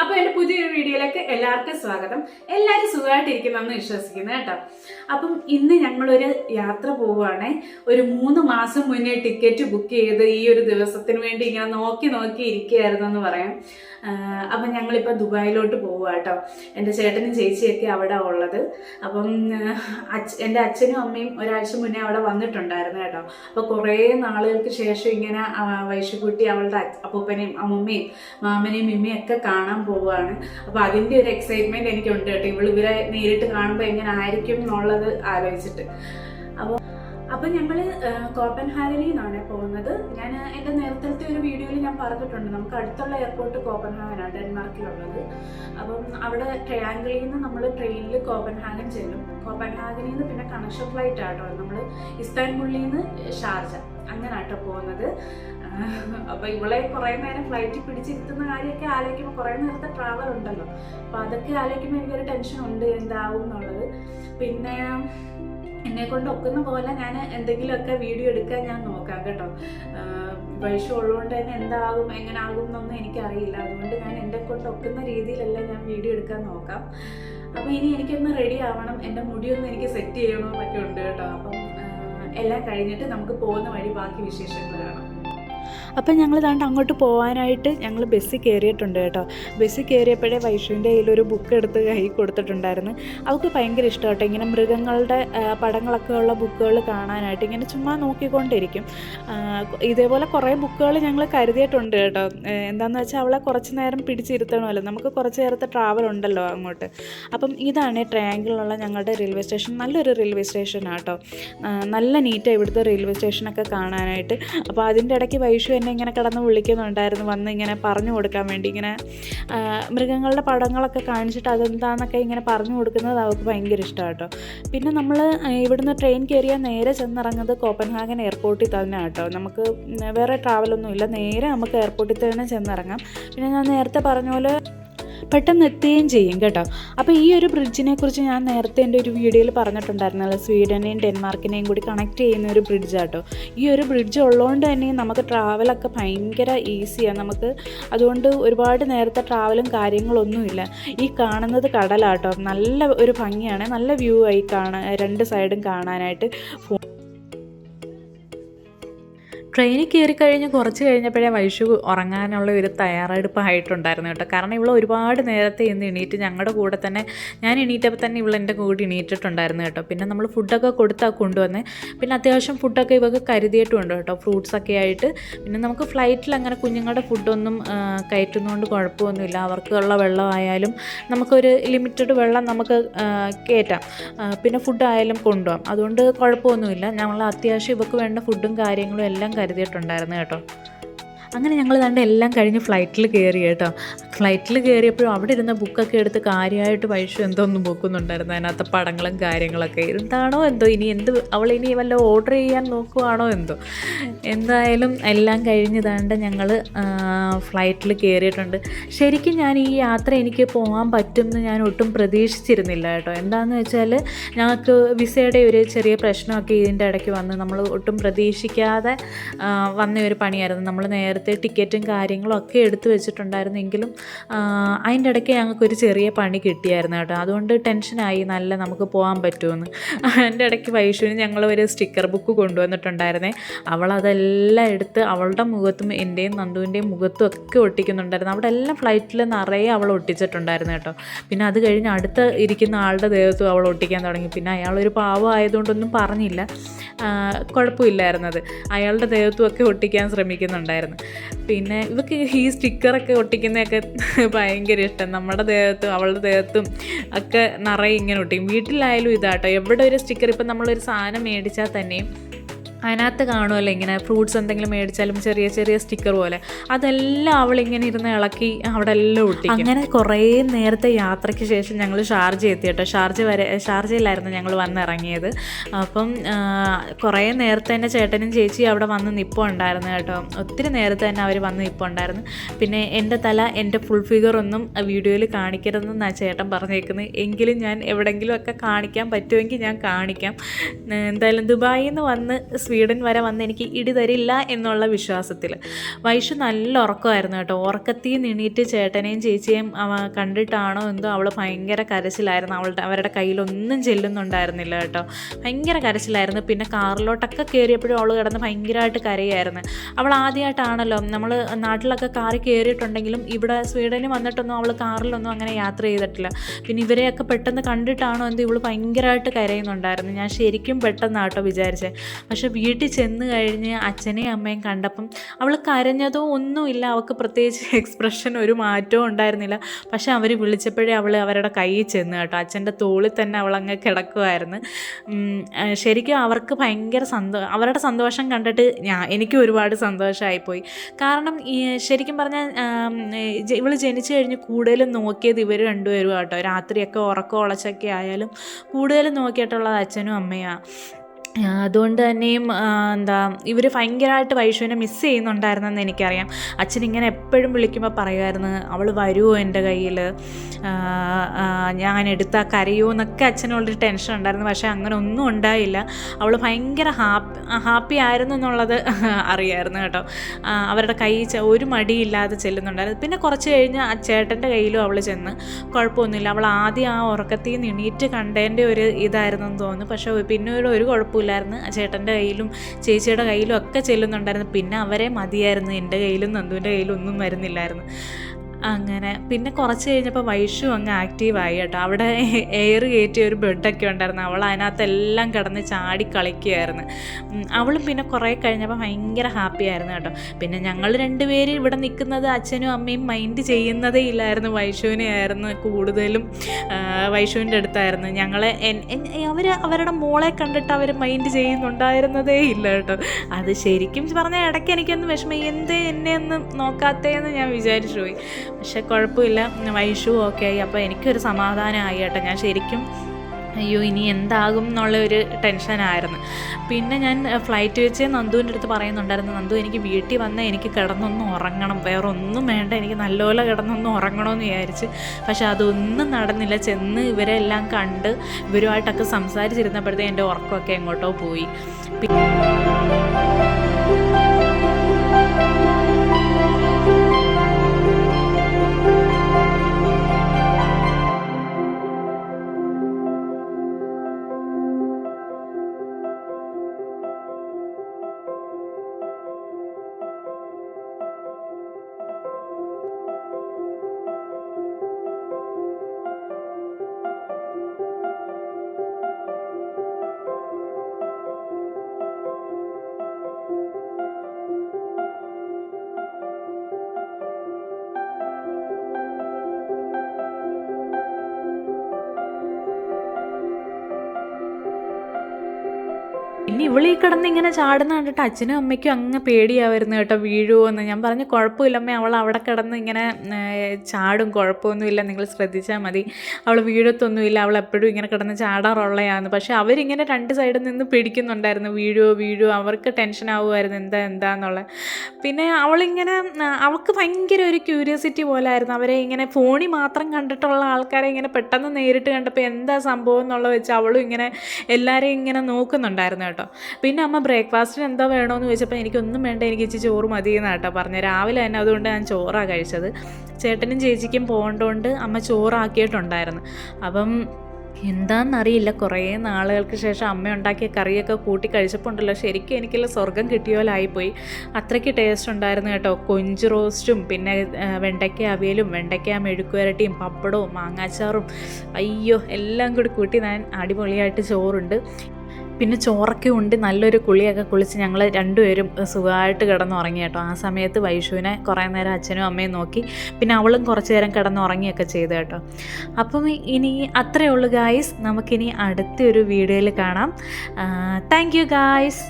അപ്പൊ എന്റെ പുതിയൊരു വീഡിയോയിലേക്ക് എല്ലാവർക്കും സ്വാഗതം. എല്ലാവരും സുഖമായിട്ടിരിക്കുന്നെന്ന് വിശ്വസിക്കുന്നു കേട്ടോ. അപ്പം ഇന്ന് ഞങ്ങളൊരു യാത്ര പോവുകയാണേ. ഒരു മൂന്ന് മാസം മുന്നേ ടിക്കറ്റ് ബുക്ക് ചെയ്ത് ഈ ഒരു ദിവസത്തിന് വേണ്ടി ഇങ്ങനെ നോക്കി നോക്കി ഇരിക്കുകയായിരുന്നു എന്ന് പറയാം. അപ്പം ഞങ്ങളിപ്പോൾ ദുബായിലോട്ട് പോവുക കേട്ടോ എന്റെ ചേട്ടനും ചേച്ചിയൊക്കെ അവിടെ ഉള്ളത്. അപ്പം എന്റെ എന്റെ അച്ഛനും അമ്മയും ഒരാഴ്ച മുന്നേ അവിടെ വന്നിട്ടുണ്ടായിരുന്നു കേട്ടോ. അപ്പോൾ കുറേ നാളുകൾക്ക് ശേഷം ഇങ്ങനെ വൈശുക്കുട്ടി അവളുടെ അപ്പൂപ്പനെയും അമ്മമ്മയും മാമനെയും മിമ്മയും ഒക്കെ കാണാൻ പോവുകയാണ് അപ്പോൾ അതിന്റെ ഒരു എക്സൈറ്റ്മെന്റ് എനിക്കുണ്ട് കേട്ടോ. ഇവൾ ഇവരെ നേരിട്ട് കാണുമ്പോൾ എങ്ങനെ ആയിരിക്കും എന്നുള്ളത് ആലോചിച്ചിട്ട്. അപ്പോൾ അപ്പം ഞങ്ങൾ കോപ്പൻഹാഗനിൽ നിന്നാണ് പോകുന്നത്. ഞാൻ എന്റെ നേരത്തെ ഒരു വീഡിയോയിൽ ഞാൻ പറഞ്ഞിട്ടുണ്ട്. നമുക്ക് അടുത്തുള്ള എയർപോർട്ട് കോപ്പൻഹാഗനാണ് ഡെൻമാർക്കിലുള്ളത്. അപ്പം അവിടെ ട്രയാങ്കിളിൽ നിന്ന് നമ്മൾ ട്രെയിനിൽ കോപ്പൻഹാഗൻ ചെല്ലും. കോപ്പൻഹാഗനിൽ നിന്ന് പിന്നെ കണക്ഷൻ ഫ്ലൈറ്റ് ആട്ടോ. നമ്മൾ ഇസ്താൻബുള്ളിൽ നിന്ന് ഷാർജ അങ്ങനെ ആട്ടോ പോകുന്നത് അപ്പോൾ ഇവളെ കുറേ നേരം ഫ്ലൈറ്റിൽ പിടിച്ചിരുത്തുന്ന കാര്യമൊക്കെ ആലോചിക്കുമ്പോൾ കുറേ നേരത്തെ ട്രാവൽ ഉണ്ടല്ലോ. അപ്പോൾ അതൊക്കെ ആലോചിക്കുമ്പോൾ എനിക്കൊരു ടെൻഷൻ ഉണ്ട്. എന്താവും എന്നുള്ളത് പിന്നെ എന്നെ കൊണ്ട് ഒക്കുന്ന പോലെ ഞാൻ എന്തെങ്കിലുമൊക്കെ വീഡിയോ എടുക്കാൻ ഞാൻ നോക്കാം കേട്ടോ. വൈഷു ഉള്ളതുകൊണ്ട് തന്നെ എന്താകും എങ്ങനെ ആകും എന്നൊന്നും എനിക്കറിയില്ല. അതുകൊണ്ട് ഞാൻ എന്റെ കൊണ്ട് ഒക്കുന്ന രീതിയിലെല്ലാം ഞാൻ വീഡിയോ എടുക്കാൻ നോക്കാം. അപ്പോൾ ഇനി എനിക്കൊന്ന് റെഡി ആവണം. എന്റെ മുടിയൊന്ന് എനിക്ക് സെറ്റ് ചെയ്യണമെന്നൊക്കെ ഉണ്ട് കേട്ടോ. അപ്പം എല്ലാം കഴിഞ്ഞിട്ട് നമുക്ക് പോകുന്ന വഴി ബാക്കി വിശേഷങ്ങൾ കാണാം അപ്പം ഞങ്ങൾ ദാണ്ട് അങ്ങോട്ട് പോകാനായിട്ട് ഞങ്ങൾ ബസ്സിൽ കയറിയിട്ടുണ്ട് കേട്ടോ. ബസ്സിൽ കയറിയപ്പോഴേ വൈഷുവിന്റെ കയ്യിൽ ഒരു ബുക്ക് എടുത്ത് കൈ കൊടുത്തിട്ടുണ്ടായിരുന്നു. അവൾക്ക് ഭയങ്കര ഇഷ്ടം കേട്ടോ ഇങ്ങനെ മൃഗങ്ങളുടെ പടങ്ങളൊക്കെ ഉള്ള ബുക്കുകൾ കാണാനായിട്ട് ഇങ്ങനെ ചുമ്മാ നോക്കിക്കൊണ്ടിരിക്കും. ഇതേപോലെ കുറേ ബുക്കുകൾ ഞങ്ങൾ കരുതിയിട്ടുണ്ട് കേട്ടോ. എന്താണെന്ന് വെച്ചാൽ അവളെ കുറച്ച് നേരം പിടിച്ചിരുത്തണമല്ലോ. നമുക്ക് കുറച്ച് നേരത്തെ ട്രാവൽ ഉണ്ടല്ലോ അങ്ങോട്ട്. അപ്പം ഇതാണ് ട്രയാങ്കിളിലുള്ള ഞങ്ങളുടെ റെയിൽവേ സ്റ്റേഷൻ നല്ലൊരു റെയിൽവേ സ്റ്റേഷനാണ് കേട്ടോ നല്ല നീറ്റാണ് ഇവിടുത്തെ റെയിൽവേ സ്റ്റേഷനൊക്കെ കാണാനായിട്ട്. അപ്പോൾ അതിന്റെ ഇടയ്ക്ക് വൈഷു എന്നെ ഇങ്ങനെ കിടന്ന് വിളിക്കുന്നുണ്ടായിരുന്നു. വന്ന് ഇങ്ങനെ പറഞ്ഞു കൊടുക്കാൻ വേണ്ടി. ഇങ്ങനെ മൃഗങ്ങളുടെ പടങ്ങളൊക്കെ കാണിച്ചിട്ട് അതെന്താണെന്നൊക്കെ ഇങ്ങനെ പറഞ്ഞു കൊടുക്കുന്നത് അവൾക്ക് ഭയങ്കര ഇഷ്ടമാണ് പിന്നെ നമ്മൾ ഇവിടുന്ന് ട്രെയിൻ കയറിയാൽ നേരെ ചെന്നിറങ്ങുന്നത് കോപ്പൻഹാഗൻ എയർപോർട്ടിൽ തന്നെ കേട്ടോ നമുക്ക് വേറെ ട്രാവലൊന്നും ഇല്ല നേരെ നമുക്ക് എയർപോർട്ടിൽ തന്നെ ചെന്നിറങ്ങാം. പിന്നെ ഞാൻ നേരത്തെ പറഞ്ഞ പോലെ പെട്ടെന്ന് എത്തുകയും ചെയ്യും കേട്ടോ. അപ്പോൾ ഈ ഒരു ബ്രിഡ്ജിനെ കുറിച്ച് ഞാൻ നേരത്തെ എന്റെ ഒരു വീഡിയോയിൽ പറഞ്ഞിട്ടുണ്ടായിരുന്നല്ലോ സ്വീഡനെയും ഡെൻമാർക്കിനെയും കൂടി കണക്ട് ചെയ്യുന്ന ഒരു ബ്രിഡ്ജ് ആട്ടോ. ഈ ഒരു ബ്രിഡ്ജ് ഉള്ളതുകൊണ്ട് തന്നെ നമുക്ക് ട്രാവലൊക്കെ ഭയങ്കര ഈസിയാണ് നമുക്ക് അതുകൊണ്ട് ഒരുപാട് നേരത്തെ ട്രാവലും കാര്യങ്ങളൊന്നുമില്ല ഈ കാണുന്നത് കടലാട്ടോ. നല്ല ഒരു ഭംഗിയാണ്. നല്ല വ്യൂ ആയി കാണാൻ രണ്ട് സൈഡും കാണാനായിട്ട്. ട്രെയിനിൽ കയറി കഴിഞ്ഞ് കുറച്ച് കഴിഞ്ഞപ്പോഴേ വൈഷു ഉറങ്ങാനുള്ള ഒരു തയ്യാറെടുപ്പായിട്ടുണ്ടായിരുന്നു കേട്ടോ. കാരണം ഇവൾ ഒരുപാട് നേരത്തെ ഇന്ന് എണീറ്റ് ഞങ്ങളുടെ കൂടെ തന്നെ ഞാൻ എണീറ്റപ്പോൾ തന്നെ ഇവൾ എന്റെ കൂടെ എണീറ്റിട്ടുണ്ടായിരുന്നു കേട്ടോ. പിന്നെ നമ്മൾ ഫുഡൊക്കെ കൊടുത്താൽ കൊണ്ടുവന്നേ. പിന്നെ അത്യാവശ്യം ഫുഡൊക്കെ ഇവക്ക് കരുതിയിട്ടുമുണ്ട് കേട്ടോ. ഫ്രൂട്ട്സൊക്കെ ആയിട്ട്. പിന്നെ നമുക്ക് ഫ്ലൈറ്റിൽ അങ്ങനെ കുഞ്ഞുങ്ങളുടെ ഫുഡൊന്നും കയറ്റുന്നതുകൊണ്ട് കുഴപ്പമൊന്നുമില്ല. അവർക്കുള്ള വെള്ളമായാലും നമുക്കൊരു ലിമിറ്റഡ് വെള്ളം നമുക്ക് കയറ്റാം പിന്നെ ഫുഡായാലും കൊണ്ടുപോകാം അതുകൊണ്ട് കുഴപ്പമൊന്നുമില്ല. ഞങ്ങൾ അത്യാവശ്യം ഇവക്ക് വേണ്ട ഫുഡും കാര്യങ്ങളും എല്ലാം കരുതിയിട്ടുണ്ടായിരുന്നു കേട്ടോ. അങ്ങനെ ഞങ്ങൾ ദണ്ട് എല്ലാം കഴിഞ്ഞ് ഫ്ലൈറ്റിൽ കയറി കേട്ടോ. ഫ്ലൈറ്റിൽ കയറിയപ്പോഴും അവിടെ ഇരുന്ന ബുക്കൊക്കെ എടുത്ത് കാര്യമായിട്ട് വൈഷു എന്തോ ഒന്ന് നോക്കുന്നുണ്ടായിരുന്നു അതിനകത്ത് പടങ്ങളും കാര്യങ്ങളൊക്കെ. എന്താണോ എന്തോ? ഇനി എന്ത് അവൾ ഇനി വല്ല ഓർഡർ ചെയ്യാൻ നോക്കുവാണോ എന്തോ? എന്തായാലും എല്ലാം കഴിഞ്ഞ് ദാണ്ട് ഞങ്ങൾ ഫ്ലൈറ്റിൽ കയറിയിട്ടുണ്ട് ശരിക്കും ഞാൻ ഈ യാത്ര എനിക്ക് പോകാൻ പറ്റുമെന്ന് ഞാൻ ഒട്ടും പ്രതീക്ഷിച്ചിരുന്നില്ല കേട്ടോ. എന്താണെന്ന് വെച്ചാൽ ഞങ്ങൾക്ക് വിസയുടെ ഒരു ചെറിയ പ്രശ്നമൊക്കെ ഇതിന്റെ ഇടയ്ക്ക് വന്ന് നമ്മൾ ഒട്ടും പ്രതീക്ഷിക്കാതെ വന്ന ഒരു പണിയായിരുന്നു. നമ്മൾ നേരത്തെ ടിക്കറ്റും കാര്യങ്ങളും ഒക്കെ എടുത്തു വെച്ചിട്ടുണ്ടായിരുന്നെങ്കിലും അതിന്റെ ഇടയ്ക്ക് ഞങ്ങൾക്കൊരു ചെറിയ പണി കിട്ടിയായിരുന്നു കേട്ടോ. അതുകൊണ്ട് ടെൻഷനായി നല്ല നമുക്ക് പോകാൻ പറ്റുമെന്ന്. അതിന്റെ ഇടയ്ക്ക് വൈഷുവിന് ഞങ്ങൾ ഒരു സ്റ്റിക്കർ ബുക്ക് കൊണ്ടുവന്നിട്ടുണ്ടായിരുന്നേ. അവളതെല്ലാം എടുത്ത് അവളുടെ മുഖത്തും എന്റെയും നന്ദുവിന്റെയും മുഖത്തും ഒക്കെ ഒട്ടിക്കുന്നുണ്ടായിരുന്നു. അവിടെ എല്ലാം ഫ്ലൈറ്റിൽ നിറയെ അവൾ ഒട്ടിച്ചിട്ടുണ്ടായിരുന്നു കേട്ടോ. പിന്നെ അത് കഴിഞ്ഞ് അടുത്ത് ഇരിക്കുന്ന ആളുടെ ദേഹത്തും അവൾ ഒട്ടിക്കാൻ തുടങ്ങി. പിന്നെ അയാളൊരു പാവം ആയതുകൊണ്ടൊന്നും പറഞ്ഞില്ല. കുഴപ്പമില്ലായിരുന്നത്. അയാളുടെ ദേഹത്തും ഒക്കെ ഒട്ടിക്കാൻ ശ്രമിക്കുന്നുണ്ടായിരുന്നു. പിന്നെ ഇവക്ക് ഈ സ്റ്റിക്കറൊക്കെ ഒട്ടിക്കുന്നതൊക്കെ ഭയങ്കര ഇഷ്ടം. നമ്മുടെ ദേഹത്തും അവളുടെ ദേഹത്തും ഒക്കെ നിറയെ ഇങ്ങനെ ഒട്ടിക്കും. വീട്ടിലായാലും ഇതാട്ടോ. എവിടെ ഒരു സ്റ്റിക്കർ ഇപ്പം നമ്മളൊരു സാധനം മേടിച്ചാൽ തന്നെയും അതിനകത്ത് കാണുമല്ലോ ഇങ്ങനെ ഫ്രൂട്ട്സ് എന്തെങ്കിലും മേടിച്ചാലും ചെറിയ ചെറിയ സ്റ്റിക്കർ പോലെ. അതെല്ലാം അവളിങ്ങനെ ഇരുന്ന് ഇളക്കി അവിടെ എല്ലാം ഒട്ടി അങ്ങനെ കുറേ നേരത്തെ യാത്രയ്ക്ക് ശേഷം ഞങ്ങൾ ഷാർജ എത്തി കേട്ടോ. ഷാർജ വരെ ഷാർജയിലായിരുന്നു ഞങ്ങൾ വന്നിറങ്ങിയത്. അപ്പം കുറേ നേരത്തെ തന്നെ ചേട്ടനും ചേച്ചി അവിടെ വന്ന് നിപ്പുണ്ടായിരുന്നു കേട്ടോ. ഒത്തിരി നേരത്തെ തന്നെ അവർ വന്ന് നിപ്പുണ്ടായിരുന്നു. പിന്നെ എന്റെ തല എന്റെ ഫുൾ ഫിഗർ ഒന്നും വീഡിയോയിൽ കാണിക്കരുതെന്നാണ് ചേട്ടൻ പറഞ്ഞേക്കുന്നത് എങ്കിലും ഞാൻ എവിടെയെങ്കിലും ഒക്കെ കാണിക്കാൻ പറ്റുമെങ്കിൽ ഞാൻ കാണിക്കാം. എന്തായാലും ദുബായിൽ നിന്ന് വന്ന് സ്വീഡൻ വരെ വന്ന് എനിക്ക് ഇടി തരില്ല എന്നുള്ള വിശ്വാസത്തിൽ. വൈഷു നല്ല ഉറക്കമായിരുന്നു കേട്ടോ. ഉറക്കത്തിൽ നിണീറ്റ് ചേട്ടനെയും ചേച്ചിയെയും കണ്ടിട്ടാണോ എന്തോ അവൾ ഭയങ്കര കരച്ചിലായിരുന്നു. അവളുടെ അവരുടെ കയ്യിലൊന്നും ചെല്ലുന്നുണ്ടായിരുന്നില്ല കേട്ടോ. ഭയങ്കര കരച്ചിലായിരുന്നു. പിന്നെ കാറിലോട്ടൊക്കെ കയറിയപ്പോഴും അവൾ കിടന്ന് ഭയങ്കരമായിട്ട് കരയായിരുന്നു. അവൾ ആദ്യമായിട്ടാണല്ലോ നമ്മൾ നാട്ടിലൊക്കെ കാറിൽ കയറിയിട്ടുണ്ടെങ്കിലും ഇവിടെ സ്വീഡനിൽ വന്നിട്ടൊന്നും അവൾ കാറിലൊന്നും അങ്ങനെ യാത്ര ചെയ്തിട്ടില്ല. പിന്നെ ഇവരെയൊക്കെ പെട്ടെന്ന് കണ്ടിട്ടാണോ എന്ത് ഇവൾ ഭയങ്കരമായിട്ട് കരയുന്നുണ്ടായിരുന്നു. ഞാൻ ശരിക്കും പെട്ടെന്നാട്ടോ വിചാരിച്ചത്. പക്ഷെ വീട്ടിൽ ചെന്ന് കഴിഞ്ഞ് അച്ഛനെയും അമ്മയും കണ്ടപ്പം അവൾ കരഞ്ഞതോ ഒന്നുമില്ല അവൾക്ക് പ്രത്യേകിച്ച് എക്സ്പ്രഷൻ ഒരു മാറ്റവും ഉണ്ടായിരുന്നില്ല. പക്ഷേ അവർ വിളിച്ചപ്പോഴേ അവൾ അവരുടെ കയ്യിൽ ചെന്ന് കേട്ടോ. അച്ഛന്റെ തോളിൽ തന്നെ അവൾ അങ്ങ് കിടക്കുമായിരുന്നു ശരിക്കും അവർക്ക് ഭയങ്കര സന്തോ അവരുടെ സന്തോഷം കണ്ടിട്ട് ഞാൻ എനിക്ക് ഒരുപാട് സന്തോഷമായിപ്പോയി കാരണം ശരിക്കും പറഞ്ഞാൽ ഇവൾ ജനിച്ചു കഴിഞ്ഞ് കൂടുതലും നോക്കിയത് ഇവർ രണ്ടുപേരും കേട്ടോ രാത്രിയൊക്കെ ഉറക്കം ഉളച്ചൊക്കെ ആയാലും കൂടുതലും നോക്കിയിട്ടുള്ളത് അച്ഛനും അമ്മയാണ് അതുകൊണ്ട് തന്നെയും എന്താ ഇവർ ഭയങ്കരമായിട്ട് വൈഷുവിനെ മിസ്സ് ചെയ്യുന്നുണ്ടായിരുന്നെന്ന് എനിക്കറിയാം. അച്ഛൻ ഇങ്ങനെ എപ്പോഴും വിളിക്കുമ്പോൾ പറയുമായിരുന്നു അവൾ വരുമോ എന്റെ കയ്യിൽ ഞാൻ എടുത്താൽ കരയുമോ എന്നൊക്കെ അച്ഛനുള്ളൊരു ടെൻഷൻ ഉണ്ടായിരുന്നു. പക്ഷേ അങ്ങനെ ഒന്നും ഉണ്ടായില്ല. അവൾ ഭയങ്കര ഹാപ്പി ഹാപ്പി ആയിരുന്നു എന്നുള്ളത് അറിയായിരുന്നു കേട്ടോ. അവരുടെ കൈ ഒരു മടിയില്ലാതെ ചെല്ലുന്നുണ്ടായിരുന്നു. പിന്നെ കുറച്ച് കഴിഞ്ഞ് ആ ചേട്ടന്റെ കയ്യിലും അവൾ ചെന്ന് കുഴപ്പമൊന്നുമില്ല അവൾ ആദ്യം ആ ഉറക്കത്തിൽ നിന്ന് എണീറ്റ് കണ്ടതിന്റെ ഒരു ഇതായിരുന്നു എന്ന് തോന്നുന്നു. പക്ഷേ പിന്നെ ഒരു ഒരു ആ ചേട്ടന്റെ കയ്യിലും ചേച്ചിയുടെ കയ്യിലും ഒക്കെ ചെല്ലുന്നുണ്ടായിരുന്നു. പിന്നെ അവരെ മതിയായിരുന്നു. എന്റെ കയ്യിലും നന്ദുവിന്റെ കയ്യിലും ഒന്നും വരുന്നില്ലായിരുന്നു. അങ്ങനെ. പിന്നെ കുറച്ച് കഴിഞ്ഞപ്പോൾ വൈഷു അങ്ങ് ആക്റ്റീവായി കേട്ടോ. അവിടെ എയർ കയറ്റിയ ഒരു ബെഡൊക്കെ ഉണ്ടായിരുന്നു. അവൾ അതിനകത്തെല്ലാം കിടന്ന് ചാടി കളിക്കുകയായിരുന്നു അവളും പിന്നെ കുറേ കഴിഞ്ഞപ്പോൾ ഭയങ്കര ഹാപ്പി ആയിരുന്നു കേട്ടോ. പിന്നെ ഞങ്ങൾ രണ്ടുപേരും ഇവിടെ നിൽക്കുന്നത് അച്ഛനും അമ്മയും മൈൻഡ് ചെയ്യുന്നതേ ഇല്ലായിരുന്നു. വൈഷുവിനെ ആയിരുന്നു കൂടുതലും വൈഷുവിന്റെ അടുത്തായിരുന്നു. ഞങ്ങളെ അവർ അവരുടെ മോളെ കണ്ടിട്ട് അവർ മൈൻഡ് ചെയ്യുന്നുണ്ടായിരുന്നതേ ഇല്ല കേട്ടോ. അത് ശരിക്കും പറഞ്ഞാൽ ഇടയ്ക്ക് എനിക്കൊന്ന് വിഷമം എന്തേ എന്നെ ഒന്ന് നോക്കാത്തേന്ന് ഞാൻ വിചാരിച്ചു പോയി. പക്ഷെ കുഴപ്പമില്ല. വൈഷു ഓക്കെ ആയി. അപ്പോൾ എനിക്കൊരു സമാധാനമായി കേട്ടോ. ഞാൻ ശരിക്കും അയ്യോ ഇനി എന്താകും എന്നുള്ള ഒരു ടെൻഷനായിരുന്നു പിന്നെ ഞാൻ ഫ്ലൈറ്റ് വെച്ച് നന്ദുവിന്റെ അടുത്ത് പറയുന്നുണ്ടായിരുന്നു നന്ദു എനിക്ക് വീട്ടിൽ വന്നാൽ എനിക്ക് കിടന്നൊന്ന് ഉറങ്ങണം. വേറെ ഒന്നും വേണ്ട. എനിക്ക് നല്ലപോലെ കിടന്നൊന്ന് ഉറങ്ങണമെന്ന് വിചാരിച്ച്. പക്ഷെ അതൊന്നും നടന്നില്ല. ചെന്ന് ഇവരെല്ലാം കണ്ട് ഇവരുമായിട്ടൊക്കെ സംസാരിച്ചിരുന്നപ്പോഴത്തേ എന്റെ ഉറക്കമൊക്കെ എങ്ങോട്ടോ പോയി. പിന്നെ ഇവളീ കിടന്ന് ഇങ്ങനെ ചാടുന്ന കണ്ടിട്ട് അച്ഛനും അമ്മയ്ക്കും അങ്ങ് പേടിയാവരുന്നു കേട്ടോ വീഴുമോ എന്ന് ഞാൻ പറഞ്ഞു കുഴപ്പമില്ല അമ്മ അവൾ അവിടെ കിടന്ന് ഇങ്ങനെ ചാടും കുഴപ്പമൊന്നുമില്ല നിങ്ങൾ ശ്രദ്ധിച്ചാൽ മതി. അവൾ വീഴത്തൊന്നുമില്ല അവൾ എപ്പോഴും ഇങ്ങനെ കിടന്ന് ചാടാറുള്ളതാണ് പക്ഷേ അവരിങ്ങനെ രണ്ട് സൈഡിൽ നിന്ന് പിടിക്കുന്നുണ്ടായിരുന്നു വീഴുമോ വീഴുമോ അവർക്ക് ടെൻഷൻ ആവുമായിരുന്നു എന്താ എന്താന്നുള്ളത്. പിന്നെ അവളിങ്ങനെ അവൾക്ക് ഭയങ്കര ഒരു ക്യൂരിയോസിറ്റി പോലായിരുന്നു. അവരെ ഇങ്ങനെ ഫോണിൽ മാത്രം കണ്ടിട്ടുള്ള ആൾക്കാരെ ഇങ്ങനെ പെട്ടെന്ന് നേരിട്ട് കണ്ടപ്പോൾ എന്താ സംഭവം എന്നുള്ള വെച്ച് അവളും ഇങ്ങനെ എല്ലാവരെയും ഇങ്ങനെ നോക്കുന്നുണ്ടായിരുന്നു പിന്നെ അമ്മ ബ്രേക്ക്ഫാസ്റ്റിന് എന്താ വേണമെന്ന് ചോദിച്ചപ്പോൾ എനിക്കൊന്നും വേണ്ട എനിക്ക് ഇച്ചിരി ചോറ് മതി എന്നാണ് കേട്ടോ പറഞ്ഞത് രാവിലെ തന്നെ അതുകൊണ്ട് ഞാൻ ചോറാണ് കഴിച്ചത്. ചേട്ടനും ചേച്ചിക്കും പോകേണ്ടതുകൊണ്ട് അമ്മ ചോറാക്കിയിട്ടുണ്ടായിരുന്നു. അപ്പം എന്താണെന്നറിയില്ല കുറേ നാളുകൾക്ക് ശേഷം അമ്മ ഉണ്ടാക്കിയ കറിയൊക്കെ കൂട്ടി കഴിച്ചപ്പോൾ ഉണ്ടല്ലോ ശരിക്കും എനിക്കുള്ള സ്വർഗം കിട്ടിയ പോലെ ആയിപ്പോയി. അത്രയ്ക്ക് ടേസ്റ്റ് ഉണ്ടായിരുന്നു കേട്ടോ. കൊഞ്ച് റോസ്റ്റും പിന്നെ വെണ്ടയ്ക്ക അവിയലും വെണ്ടയ്ക്ക മെഴുക്കുവരട്ടിയും പപ്പടവും മാങ്ങാച്ചാറും അയ്യോ എല്ലാം കൂടി കൂട്ടി ഞാൻ അടിപൊളിയായിട്ട് ചോറുണ്ട്. പിന്നെ ചോറൊക്കെ ഉണ്ട് നല്ലൊരു കുളിയൊക്കെ കുളിച്ച് ഞങ്ങൾ രണ്ടുപേരും സുഖമായിട്ട് കിടന്നുറങ്ങി കേട്ടോ. ആ സമയത്ത് വൈഷുവിനെ കുറേ നേരം അച്ഛനും അമ്മയും നോക്കി പിന്നെ അവളും കുറച്ച് നേരം കിടന്നുറങ്ങിയൊക്കെ ചെയ്തു കേട്ടോ. അപ്പം ഇനി അത്രയേ ഉള്ളൂ ഗായ്സ് നമുക്കിനി അടുത്തൊരു വീഡിയോയിൽ കാണാം. Thank you guys